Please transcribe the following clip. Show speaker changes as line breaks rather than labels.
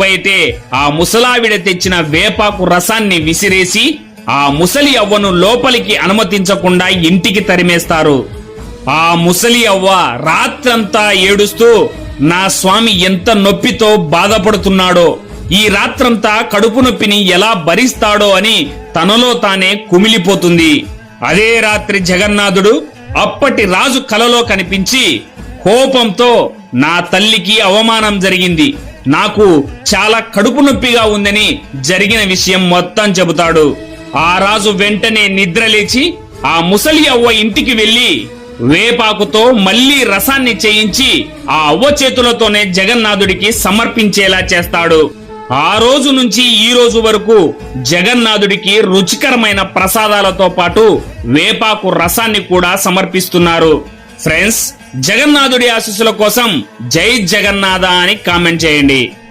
బయటే ఆ ముసలావిడ తెచ్చిన వేపాకు రసాన్ని విసిరేసి ఆ ముసలి అవ్వను లోపలికి అనుమతించకుండా ఇంటికి తరిమేస్తారు. ఆ ముసలి అవ్వ రాత్రంతా ఏడుస్తూ నా స్వామి ఎంత నొప్పితో బాధపడుతున్నాడో ఈ రాత్రంతా కడుపు నొప్పిని ఎలా భరిస్తాడో అని తనలో తానే కుమిలిపోతుంది. అదే రాత్రి జగన్నాథుడు అప్పటి రాజు కలలో కనిపించి కోపంతో నా తల్లికి అవమానం జరిగింది. నాకు చాలా కడుపు నొప్పిగా ఉందని జరిగిన విషయం మొత్తం చెబుతాడు. ఆ రాజు వెంటనే నిద్రలేచి ఆ ముసలి అవ్వ ఇంటికి వెళ్ళి వేపాకుతో మళ్ళీ రసాన్ని చేయించి ఆ అవ్వ చేతులతోనే జగన్నాథుడికి సమర్పించేలా చేస్తాడు. ఆ రోజు నుంచి ఈ రోజు వరకు జగన్నాథుడికి రుచికరమైన ప్రసాదాలతో పాటు వేపాకు రసాన్ని కూడా సమర్పిస్తున్నారు. ఫ్రెండ్స్ జగన్నాథుడి ఆశీస్సుల కోసం జై జగన్నాథ అని కామెంట్ చేయండి.